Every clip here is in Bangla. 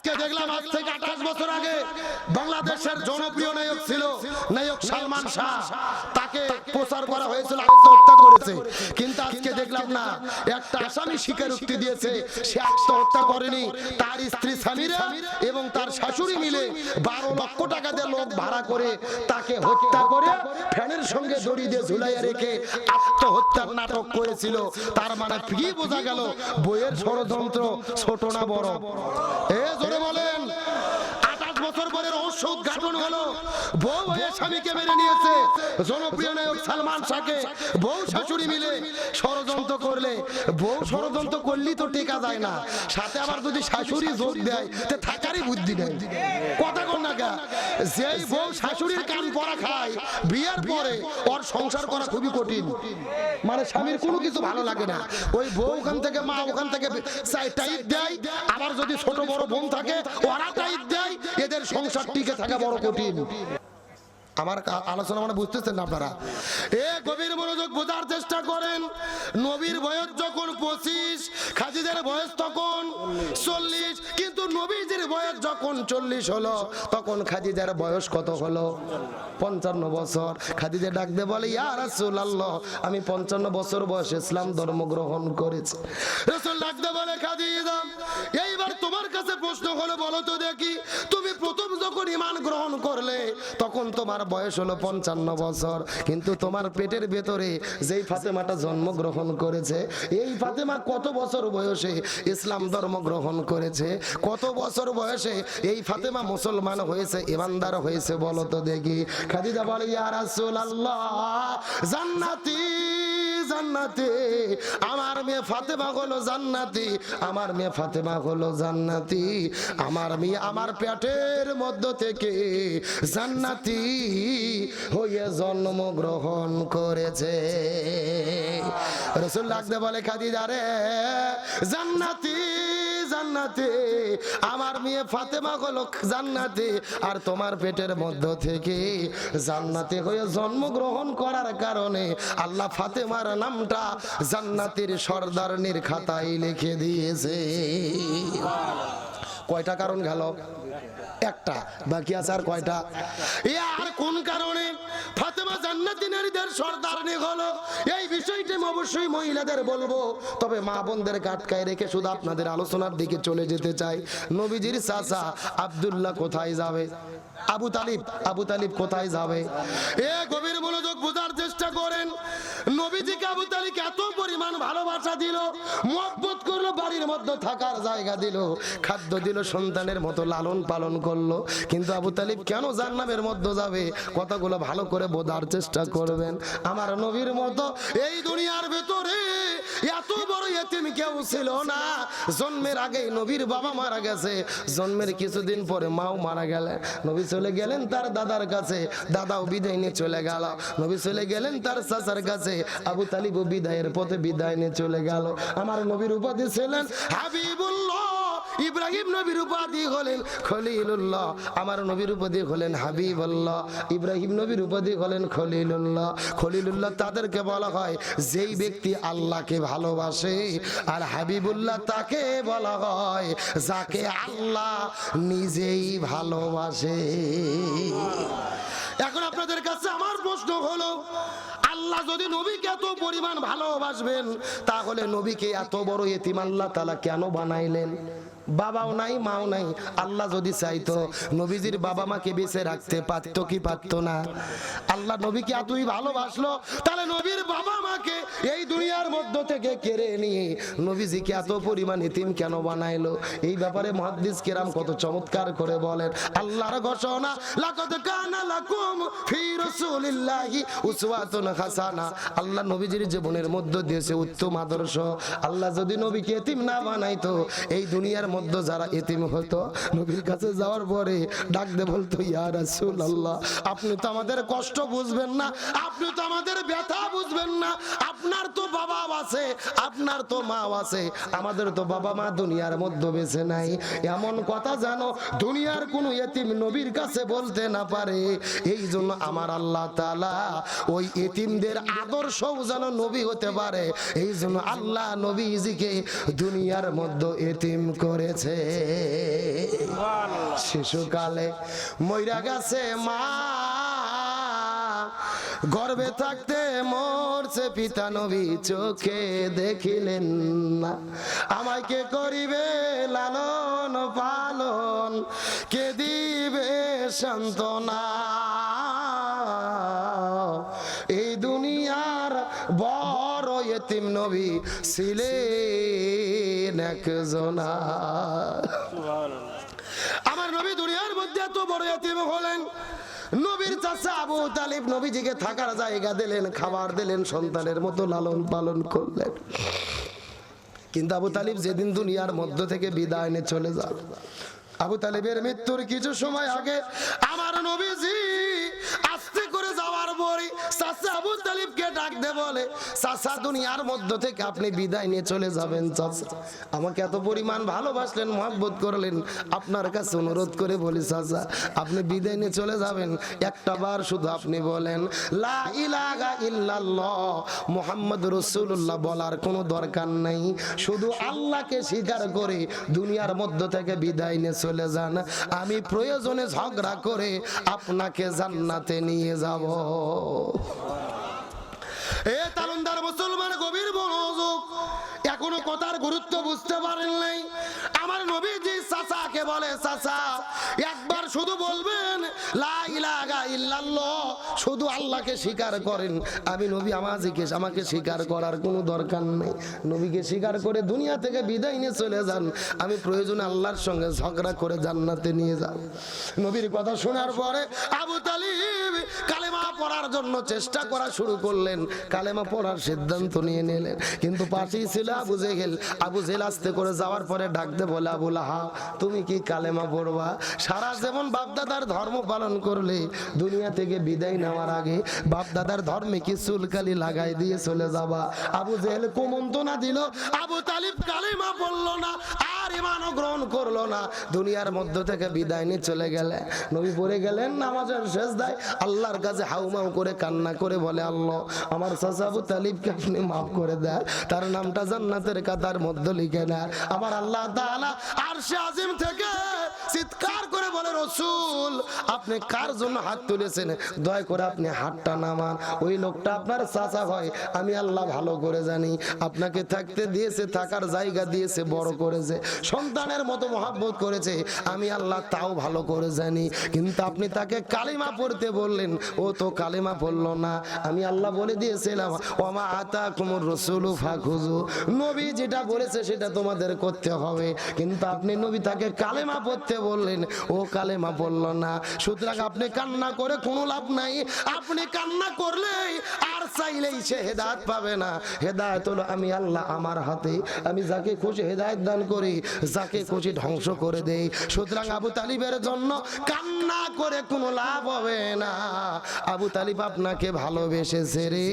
আজকে দেখলাম আজ থেকে আঠাশ বছর আগে বাংলাদেশের জনপ্রিয় নায়ক ছিল নায়ক সালমান শাহ। তাকে প্রচার করা হয়েছিল আত্মহত্যা করেছে। কিন্তু আজকে দেখলাম না একটা আসামি স্বীকারোক্তি দিয়েছে। সে আত্মহত্যা করেনি তার স্ত্রী স্বামীরা এবং তার শাশুড়ি মিলে বারো লক্ষ টাকা দিয়ে লোক ভাড়া করে তাকে হত্যা করে ফ্যানের সঙ্গে দড়ি দিয়ে ঝুলাইয়া রেখে আত্মহত্যার নাটক করেছিল। তার মানে কি বোঝা গেল? বইয়ের ষড়যন্ত্র ছোট না বড়। এ জোরে বলেন, আঠাশ বছর বউ হয়ে স্বামীকে নিয়েছে। জনপ্রিয় নায়ক সালমান শাহকে বউ শাশুড়ি মিলে ষড়যন্ত্র করলে। বউ ষড়যন্ত্র করলেই তো টেকা যায় না। সাথে আবার যদি শাশুড়ি যোগ দেয়, তে থাকারই বুদ্ধি নেই। কথা কন যেই বউ শাশুড়ির কান পরা খায় বিয়ের পরে ওর সংসার করা খুবই কঠিন। মানে স্বামীর কোনো কিছু ভালো লাগে না। ওই বউ ওখান থেকে মা ওখান থেকে টাইট দেয় আবার যদি ছোট বড় বোন থাকে ওরা টাইট দেয় এদের সংসার টিকে থাকা বড় কঠিন। আমার আলোচনা মানে বুঝতেছেন না আপনারা? এ গভীর মনোযোগ বোঝার চেষ্টা করেন। নবীর বয়স যখন পঁচিশ খাজিদের বয়স তখন চল্লিশ, কিন্তু নবীজির বয়স যখন চল্লিশ হলো, তখন খাদিজার বয়স কত হলো? পঞ্চান্ন বছর। খাদিজা ডাকতে বলে, ইয়া রাসূল আল্লাহ আমি পঞ্চান্ন বছর বয়সে ইসলাম ধর্ম গ্রহণ করেছি। রাসূল ডাকতে বলে, খাদিজা, এইবার তোমার কাছে প্রশ্ন হলো, বলো তো দেখি, তুমি প্রথম যখন ইমান গ্রহণ করলে, তখন তোমার বয়স হলো পঞ্চান্ন বছর। কিন্তু তোমার পেটের ভেতরে যেই ফাতেমাটা জন্মগ্রহণ করেছে, এই ফাতেমা কত বছর বয়সে ইসলাম ধর্ম গ্রহণ করেছে? কত বছর বয়সে এই ফাতেমা মুসলমান হয়েছে, ইমানদার হয়েছে বলতো দেখি। খাদিজা বলে, ইয়া রাসূলুল্লাহ, জান্নাতি জান্নাতি। আমার মেয়ে ফাতেমা হলো জান্নাতি। আমার মেয়ে ফাতেমা হলো জান্নাতি। আমার মেয়ে আমার পেটের মধ্য থেকে জান্নাতি হয়ে জন্ম গ্রহণ করেছে। রসুল লাগতে বলে খাদিদারে জান্নাতি। জান্নাতি। আমার মেয়ে ফাতেমা হলো জান্নাতে। আর তোমার পেটের মধ্য থেকে জান্নাতে হয়ে জন্মগ্রহণ করার কারণে আল্লাহ ফাতেমার নামটা জান্নাতের সর্দারনির খাতায় লিখে দিয়েছে। কয়টা কারণ গেল? একটা, বাকি আছে আর কয়টা? এ আর কোন কারণে? ফাতেমা জান্নাতি নারীদের সর্দারনি হলো এই বিষয়টি আমি অবশ্যই মহিলাদের বলব। তবে মা বোনদের কাটকায় রেখে শুধু আপনাদের আলোচনার দিকে চলে যেতে চাই। নবীজির চাচা আব্দুল্লাহ কোথায় যাবে? আবু তালিব আবু তালিব কোথায় যাবে? এ গভীর মনোযোগ বোঝার চেষ্টা করেন। নবীজিকে আবু তালিব এত পরিমাণ ভালোবাসা দিল, মহব্বত করল, বাড়ির মধ্যে থাকার জায়গা দিল, খাদ্য দিল, সন্তানের মতো লালন পালন করল। কিন্তু আবু তালিব কেন জান্নামের মধ্যে যাবে? কথাগুলো ভালো করে বোঝার চেষ্টা করবেন। আমার নবীর মতো এই দুনিয়ার ভেতরে এত বড় এতিম কেউ ছিল না। জন্মের আগেই নবীর বাবা মারা গেছে। জন্মের কিছুদিন পরে মাও মারা গেলেন। নবী চলে গেলেন তার দাদার কাছে। দাদাও বিদায় নিয়ে চলে গেল। নবী চলে গেলেন তার চাচার কাছে। আবু তালিব বিদায়ের পথে বিদায় নিয়ে চলে গেল। আমার নবীর উপাধি ছিলেন হাবিবুল্লাহ। ইব্রাহিম নবীর উপাধি হলেন খলিলুল্লাহ। আমার নবীর উপাধি হলেন হাবিবুল্লাহ। ইব্রাহিম নবীর উপাধি হলেন খলিলুল্লাহ। খলিলুল্লাহ তাদেরকে বলা হয় যেই ব্যক্তি আল্লাহকে ভালোবাসে আর হাবিবুল্লাহ তাকে বলা হয় যাকে আল্লাহ নিজেই ভালোবাসে। এখন আপনাদের কাছে আমার প্রশ্ন হলো, আল্লাহ যদি নবীকে এত পরিমাণ ভালোবাসবেন, তাহলে নবীকে এত বড় এতিম আল্লাহ তালা কেন বানাইলেন? বাবাও নাই, মাও নাই। আল্লাহ যদি চাইতো, নবীজির বাবা মাকে বেঁচে রাখতে পারতো কি পারতো না? আল্লাহ নবীকে এতই ভালোবাসলো, তাহলে নবীর বাবা মাকে এই দুনিয়ার মধ্য থেকে কেড়ে নিয়ে নবীজিকে এত পরিমাণ এতিম কেন বানাইলো? এই ব্যাপারে মহাদ্দিস কেরাম কত চমৎকার করে বলেন। আল্লাহর ঘোষণা, লাকাদ কানা লাকুম ফি রাসূলিল্লাহি উসওয়াতুন হাসানা। আল্লাহ নবীজির জীবনের মধ্য দিয়েছে উত্তম আদর্শ। আল্লাহ যদি নবীকে এতিম না বানাইতো, এই দুনিয়ার যারা এতিম হতো নবীর কাছে যাওয়ার পরে ডাকতে বলতো, ইয়া রাসূলুল্লাহ, আপনি তো আমাদের কষ্ট বুঝবেন না, আপনি তো আমাদের ব্যথা বুঝবেন না, আপনার তো বাবা আছে, আপনার তো মা আছে, আমাদের তো বাবা মা দুনিয়ার মধ্যে বেঁচে নাই। এমন কথা জানো দুনিয়ার কোন এতিম নবীর কাছে বলতে না পারে। এই জন্য আমার আল্লাহ তাআলা ওই এতিমদের আদর্শও যেন নবী হতে পারে। এই জন্য আল্লাহ নবীজিকে দুনিয়ার মধ্যে এতিম করেছে শিশুকালে মইরা গেছে মা। গর্বে থাকতে মরছে পিতা নবী, চোখে দেখিলেন না। আমায় কে করিবে লালন পালন? কে দিবে সান্ত্বনা? এই দুনিয়ার বড় এতিম নবী ছিলেন। একজনা আমার নবী দুনিয়ার মধ্যে এত বড় এতিম হলেন। নবীর চাচা আবু তালিব নবীজিকে থাকার জায়গা দিলেন, খাবার দিলেন, সন্তানের মতো লালন পালন করলেন। কিন্তু আবু তালিব যেদিন দুনিয়ার মধ্য থেকে বিদায় নিয়ে চলে যান। আবু তালিবের মৃত্যুর কিছু সময় আগে আমার নবীজি আস্তে করে যাওয়ার পরে চাচা আবু তালিবকে ডাক দে বলে, চাচা, দুনিয়ার মধ্য থেকে আপনি বিদায় নিয়ে চলে যাবেন, চাচা। আমাকে এত পরিমাণ ভালোবাসলেন, মহব্বত করলেন। আপনার কাছে অনুরোধ করে বলি, চাচা, আপনি বিদায় নিয়ে চলে যাবেন। একটা বার শুধু আপনি বলেন, লা ইলাহা ইল্লাল্লাহ, মুহাম্মদ রাসূলুল্লাহ বলার কোনো দরকার নেই। শুধু আল্লাহকে স্বীকার করে দুনিয়ার মধ্য থেকে বিদায় নিয়ে চলে যান। আমি প্রয়োজনে ঝগড়া করে আপনাকে জান্নাতে নিয়ে যাব। এ তালুন্দার মুসলমান গভীর মনোযোগ। এখনও কথার গুরুত্ব বুঝতে পারেন নাই। আমার নবীজি চাচাকে বলে, চাচা, একবার শুধু বলবেন শুধু আল্লাহকে স্বীকার করেন। আমি নবী আমাজিকে আমাকে স্বীকার করার কোনো দরকার নেই। নবীকে স্বীকার করে দুনিয়া থেকে বিদায় নিয়ে চলে যান। আমি প্রয়োজনে আল্লাহর সঙ্গে ঝগড়া করে জান্নাতে নিয়ে যাব। নবীর কথা শোনার পরে আবু তালিব পড়ার জন্য চেষ্টা করা শুরু করলেন। কালেমা পড়ার সিদ্ধান্ত নিয়ে নিলেন। কিন্তু পাশেই ছিল আবু জেহেল। আবু জেহেল আস্তে করে যাওয়ার পরে ডাকতে বলে, আবু লাহা তুমি কি কালেমা পড়বা? সারা যেমন বাপদাদার ধর্ম পালন করলে, দুনিয়া থেকে বিদায় নেওয়ার আগে বাপদাদার ধর্মে কি চুলকালি লাগাই দিয়ে চলে যাবা? আবু জেহেল কুমন্তনা দিল, আবু তালিব কালেমা পড়ল না, আর ইমানও গ্রহণ করল না। দুনিয়ার মধ্য থেকে বিদায় নিয়ে চলে গেলে নবী পড়ে গেলেন নামাজের শেষ দেয় আল্লাহর কাছে হাউমাউ করে কান্না করে বলে, আল্লাহ, আমার চাচা তালিবকে আপনি মাফ করে দেয় তার নামটা জান্নাতের কাতার মধ্যে লিখে নেয় আমার আল্লাহ তাআলা আরশে আজিম থেকে চিৎকার করে বলে, রসুল, আপনি কার জন্য হাত তুলেছেন? দয়া করে আপনি হাতটা নামান। ওই লোকটা আপনার চাচা হয় আমি আল্লাহ ভালো করে জানি। আপনাকে থাকতে দিয়েছে, থাকার জায়গা দিয়েছে, বড় করেছে। সন্তানের মতো মহাব্বত করেছে। আমি আল্লাহ তাও ভালো করে জানি। কিন্তু আপনি তাকে কালিমা পড়তে বললেন। ও তো কালিমা পড়ল না। আমি আল্লাহ বলে দিয়েছিলাম ওমা আতা কুমুর রসুলু ফাখুজু নবী যেটা বলেছে সেটা তোমাদের করতে হবে। কিন্তু আপনি নবী তাকে কালেমা পড়তে বললেন, ও কালেমা পড়ল না। সুতরাং আপনি কান্না করে কোনো লাভ নাই। আপনি কান্না করলেই আর চাইলেই সে হেদায়ত পাবে না। হেদায়ত হলো আমি আল্লাহ আমার হাতে, আমি যাকে খুশি হেদায়ত দান করি, যাকে খুশি ধ্বংস করে দেই। সুতরাং আবু তালিবের জন্য কান্না করে কোনো লাভ হবে না। আবু তালিব আপনাকে ভালোবেসেছে রে।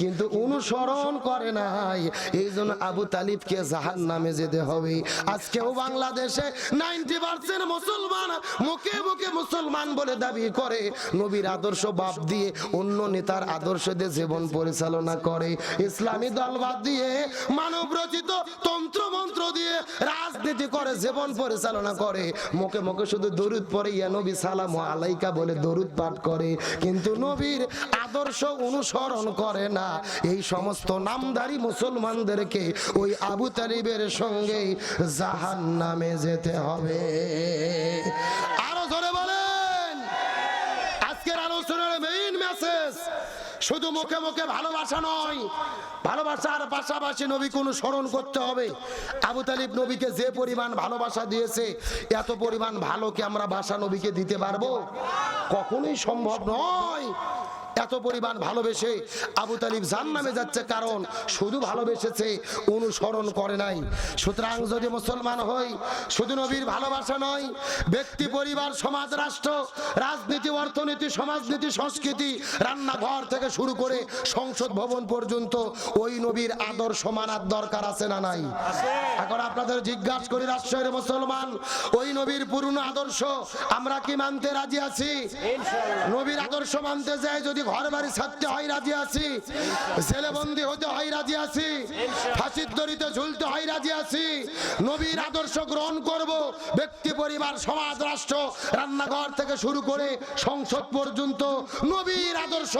কিন্তু অনুসরণ করে নাই। এই জন্য আবু তালিবকে জাহান নামে যেতে হবে। আজকেও বাংলাদেশে নাইনটি পার্সেন্ট মুসলমান মুখে মুখে মুসলমান বলে দাবি করে। নবীর আদর্শ বাপ দিয়ে অন্য নেতার আদর্শ দিয়ে জীবন পরিচালনা করে। ইসলামী দল বাদ দিয়ে, মানব রচিত তন্ত্র মন্ত্র দিয়ে রাজনীতি করে, জীবন পরিচালনা করে। মুখে মুখে শুধু দরুদ পরে ইয়া নবী সালাম আলাইকা বলে দরুদ পাঠ করে। কিন্তু নবীর আদর্শ অনুসরণ করে না। এই সমস্ত নামধারী মুসলমানদেরকে ওই আবু তালিবের সঙ্গে জাহান নামে যেতে হবে। আরও ধরে বলেন। আজকের আলোচনার মেইন মেসেজ শুধু মুখে মুখে ভালোবাসা নয়, ভালোবাসার পাশাপাশি নবী নবীকে অনুসরণ করতে হবে। আবু তালিব নবীকে যে পরিমাণ ভালোবাসা দিয়েছে, এত পরিমাণ ভালো কি আমরা বাসা নবীকে দিতে পারব? কখনোই সম্ভব নয়। এত পরিমাণ ভালোবেসে আবু তালিব জান নামে যাচ্ছে কারণ শুধু ভালোবেসেছে অনুসরণ করে নাই। সুতরাং যদি মুসলমান হই শুধু নবীর ভালোবাসা নয় ব্যক্তি পরিবার সমাজ রাষ্ট্র রাজনীতি অর্থনীতি সমাজনীতি সংস্কৃতি রান্নাঘর থেকে শুরু করে সংসদ ভবন পর্যন্ত ওই নবীর আদর্শ মানার দরকার আছে না নাই? এখন আপনাদের জিজ্ঞাসা করি রাষ্ট্রের মুসলমান ওই নবীর পুরনো আদর্শ আমরা কি মানতে রাজি আছি? নবীর আদর্শ মানতে যাই যদি ঘর বাড়ি ছাড়তে হয়, রাজি আছি। ছেলেবন্দি হতে হয়, রাজি আছি। ফাঁসির দড়িতে ঝুলতে হয়, রাজি আছি। নবীর আদর্শ গ্রহণ করব। ব্যক্তি, পরিবার, সমাজ, রাষ্ট্র, রান্নাঘর থেকে শুরু করে সংসদ পর্যন্ত নবীর আদর্শ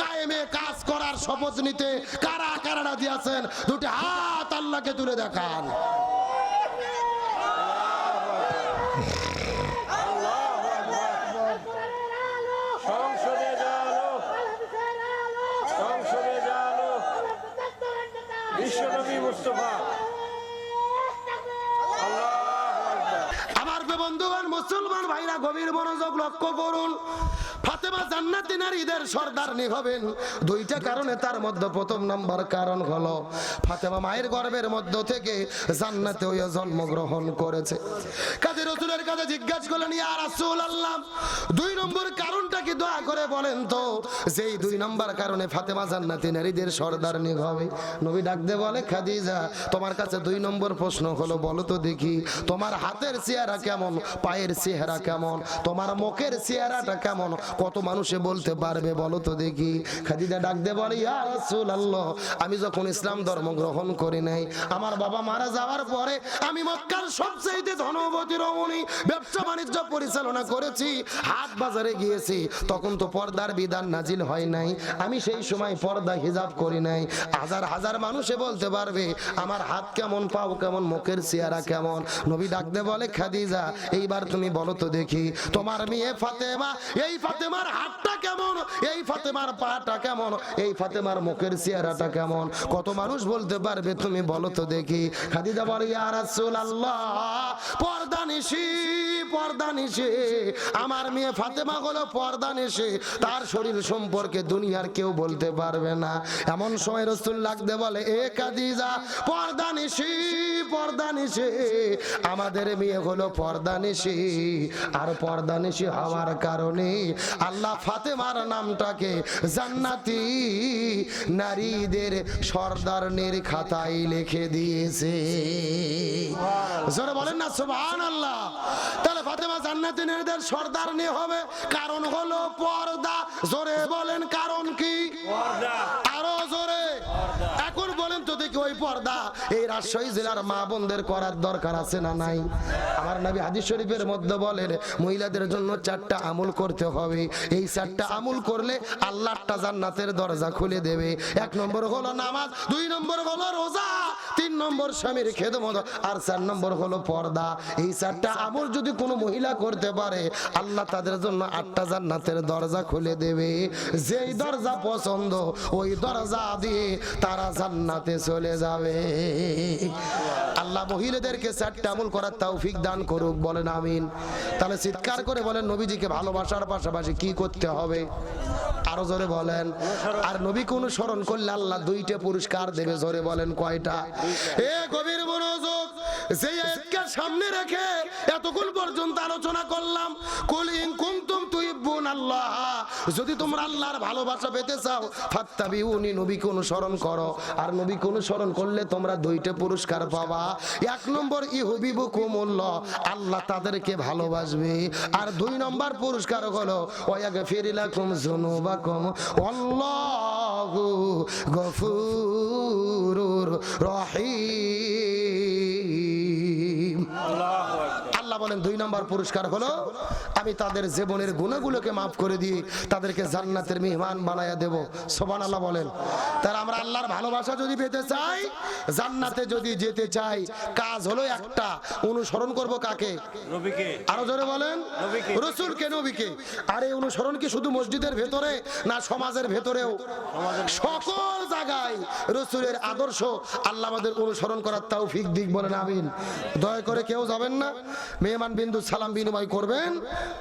কায়েমে কাজ করার শপথ নিতে কারা কারা রাজি আছেন? দুটি হাত আল্লাহকে তুলে দেখান সংসদে যালো সংসদে যালো বিশ্বনবী মুস্তফা আমার বন্ধুগণ মুসলমান ভাইরা গভীর মনোযোগ লক্ষ্য করুন। ফাতেমা জান্নাতি নারীদের সর্দারনি হবেন দুইটা কারণে তার মধ্যে প্রথম কারণ হলো, ফাতেমা মায়ের গর্ভের মধ্য থেকে জান্নাতে হয়ে জন্মগ্রহণ করেছে। রসুলের কাছে জিজ্ঞাসা করলেন, ইয়া রাসূল আল্লাহ দুই নম্বর কারণটা কি করে বলেন তো? যেই দুই নম্বর কারণে ফাতেমা জান্নাতি নারীদের সর্দারনি হবে নবী ডাকতে বলে, খাদিজা, তোমার কাছে দুই নম্বর প্রশ্ন হলো, বলো তো দেখি, তোমার হাতের চেহারা কেমন, পায়ের চেহারা কেমন, তোমার মুখের চেহারাটা কেমন, কত মানুষে বলতে পারবে বলো তো দেখি। খাদিজা ডাকতে বলে, ইয়া রাসূলুল্লাহ, আমি যখন ইসলাম ধর্ম গ্রহণ করি নাই, আমার বাবা মারা যাওয়ার পরে আমি মক্কার সবচাইতে ধনবতী রমণী ব্যবসা বাণিজ্য পরিচালনা করেছি, হাট বাজারে গিয়েছি। তখন তো পর্দার বিধান নাজিল হয় নাই। আমি সেই সময় পর্দা হিজাব করি নাই। হাজার হাজার মানুষে বলতে পারবে, আমার হাত কেমন, পাও কেমন, মুখের চেহারা কেমন? নবী ডাকতে বলে, খাদিজা, এইবার তুমি বলো তো দেখি, তোমার মেয়ে ফাতেমা, এই ফাতেমার হাতটা কেমন? এই ফাতেমার পাটা কেমন? এই ফাতেমার মুখের চেহারাটা কেমন? কত মানুষ বলতে পারবে তুমি বলো তো দেখি। খাদিজা বলে, ইয়া রাসূলুল্লাহ, পর্দা নিশি, পর্দা নিশে। আমার মেয়ে ফাতেমা হলো পর্দা নিশে। তার শরীর সম্পর্কে দুনিয়ার কেউ বলতে পারবে না। এমন সময় রসুল লাগতে বলে, এ কাদিজা পর্দা নিশি পর্দা নিশে। আমাদের মেয়ে হলো পর্দা নিশি। আর পর্দা নিশি হওয়ার কারণে আল্লাহ ফাতেমার নামটাকে জান্নাতি নারীদের সর্দারনের খাতায় লিখে দিয়েছে। জোরে বলেন না সুবহান আল্লাহ তাহলে ফাতেমা জান্নাতি নারীদের সর্দারনি হবে। কারণ হলো পর্দা। জোরে বলেন, কারণ কি? এখন দেখি ওই পর্দা? এই রাজশাহী জেলার মা বোনদের করার দরকার আছে না নাই? আমার হাদিস শরীফের মধ্যে বলেন, মহিলাদের জন্য চারটা আমল করতে হবে। এই চারটা আমল করলে আল্লাহটা জান্নাতের দরজা খুলে দেবে। এক নম্বর হলো নামাজ, দুই নম্বর হলো রোজা, তিন নম্বর স্বামীর খেদমত, আর চার নম্বর হলো পর্দা। এই চারটা আমল যদি কোনো মহিলা করতে পারে, আল্লাহ তাদের জন্য আটটা জান্নাতের দরজা খুলে দেবে। যেই দরজা পছন্দ, ওই দরজা দিয়ে তারা জান্নাতে চলে যাবে। আল্লাহ মহিলাদেরকে চারটা আমল করার তৌফিক দান করুক, বলেন আমিন। তাহলে চিৎকার করে বলেন, নবীজিকে ভালোবাসার পাশাপাশি কি করতে হবে? আরও জোরে বলেন। আর নবীকে অনুসরণ করলে আল্লাহ দুইটা পুরস্কার দেবে, জোরে বলেন কয়টা? এ গভীর মনোযোগ যেই আয়াতকে সামনে রেখে এতক্ষণ পর্যন্ত আলোচনা করলাম, কুল ইন কুনতুম তুহিব্বুন আল্লাহ। যদি তোমরা আল্লাহর ভালোবাসা পেতে চাও, ফাত্তাবিউনি, নবীকে অনুসরণ করো। আর নবীকে অনুসরণ করলে তোমরা দুইটা পুরস্কার পাবা। এক নম্বর ইহুবিবুকুমুল্লাহ আল্লাহ তাদেরকে ভালোবাসবে। আর দুই নম্বর পুরস্কার হলো ওয়াগফিরিলাকুম যুনুবাকুম, আল্লাহু গফুরুর রহিম। বলেন দুই নম্বর পুরস্কার হলো আমি তাদের জীবনের গুণগুলোকে মাফ করে দিয়ে তাদেরকে জান্নাতের মেহমান বানায়া দেব। সোবান আল্লাহ বলেন। তার আমরা আল্লাহর ভালোবাসা যদি পেতে চাই জান্নাতে যদি যেতে চাই কাজ হলো একটা অনুসরণ করব কাকে? আরও জোরে বলেন নবীকে। রসুলকে নবীকে। আর এই অনুসরণ কি শুধু মসজিদের ভেতরে না সমাজের ভেতরেও? সকল জায়গায় রসুলের আদর্শ আল্লাহ আমাদের অনুসরণ করার তাও ফিক দিক বলেন, আমিন। দয়া করে কেউ যাবেন না? মেহমান বিন্দু সালাম বিনিময় করবেন,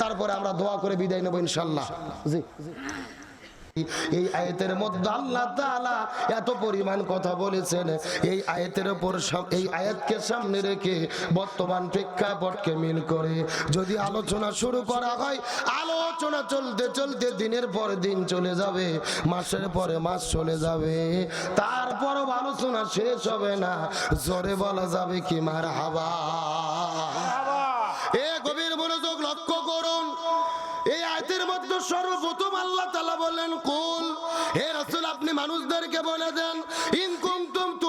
তারপরে আমরা দোয়া করে বিদায় নেব ইনশাল্লাহ। জি। এই আয়াতের মধ্যে আল্লাহ এত পরিমাণ কথা বলেছেন। এই আয়াতের উপর এই আয়াতকে সামনে রেখে বর্তমান প্রেক্ষাপটকে মিল করে যদি আলোচনা শুরু করা হয়, আলোচনা চলতে চলতে দিনের পর দিন চলে যাবে, মাসের পরে মাস চলে যাবে। তারপরও আলোচনা শেষ হবে না, জোরে বলা যাবে কি মার হাবা সর্বপ্রথম আল্লাহ তালা বলেন কুল হে রসুল আপনি মানুষদেরকে বলে দেন ইনকুম আল্লাহ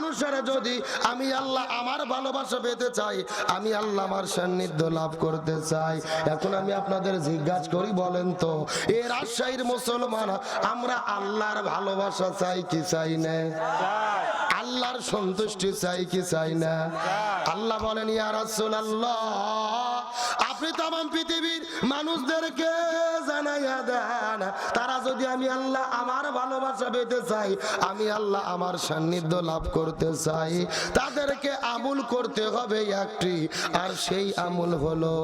মানুষেরা যদি আমি আল্লাহ আমার ভালোবাসা পেতে চাই, আমি আল্লাহ আমার সান্নিধ্য লাভ করতে চাই। এখন আমি আপনাদের জিজ্ঞাসা করি, বলেন তো, এ রাজশাহীর মুসলমান, আমরা আল্লাহর ভালোবাসা চাই কি চাই না? আল্লাহর সন্তুষ্টি চাই কি চাই না? আল্লাহ বলেন, ইয়া রাসূলুল্লাহ, আপনি তাম পৃথিবীর মানুষদেরকে জানাইয়া দেন, তারা যদি আমি আল্লাহ আমার ভালোবাসা পেতে চাই, আমি আল্লাহ আমার সান্নিধ্য লাভ করতে চাই তাদেরকে আমুল করতে হবে একটি। আর সেই আমুল হলো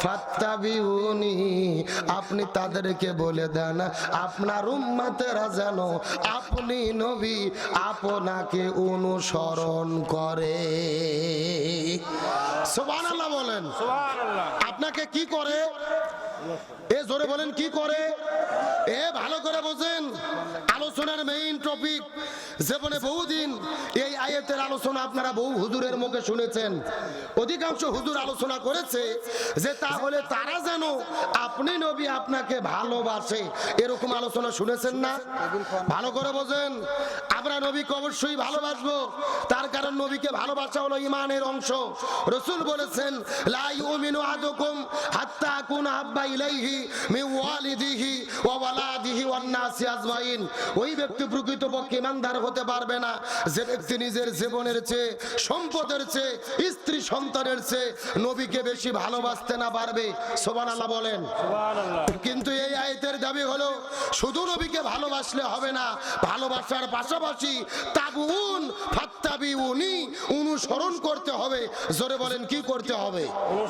ফাত্তাবিউনি আপনি তাদেরকে বলে দেন আপনার উম্মতেরা যেন আপনি নবী আপনাকে অনুসরণ করে। সুবহানাল্লাহ বলেন। সুবহানাল্লাহ। আপনাকে কি করে? এ জোরে বলেন, কি করে? এ ভালো করে বোঝেন, আলোচনার মেইন টপিক জীবনে বহুদিন এই আয়াতের আলোচনা আপনারা বহু হুজুরের মুখে শুনেছেন। অধিকাংশ হুজুর আলোচনা করেছে যে তাহলে তারা যেন আপনি নবী আপনাকে ভালোবাসে, এরকম আলোচনা শুনেছেন না? ভালো করে বোঝেন, আমরা নবীকে অবশ্যই ভালোবাসবো, তার কারণ নবীকে ভালোবাসা হলো ইমানের অংশ। রসুল বলেছেন, লা ইউমিনু আহাদুকুম হাত্তা আকুনা হাব্বা ইলাইহি মিন ওয়ালিদিহি ওয়া ওয়ালাদিহি ওয়ান নাসি আজমাইন। ওই ব্যক্তি প্রকৃতপক্ষে ইমানদার হতে পারবে না। যে ব্যক্তি নিজের জীবনের চেয়ে সম্পদের চেয়ে স্ত্রী সন্তানের চেয়ে নবীকে বেশি ভালোবাসতে না পারবে। সুবহানাল্লাহ বলেন। সুবহানাল্লাহ। কিন্তু এই আয়তের দাবি হলো শুধু নবীকে ভালোবাসলে হবে না ভালোবাসার পাশাপাশি তাবুন ফাত্তাবিউনি অনুসরণ করতে হবে। জোরে বলেন কি করতে হবে?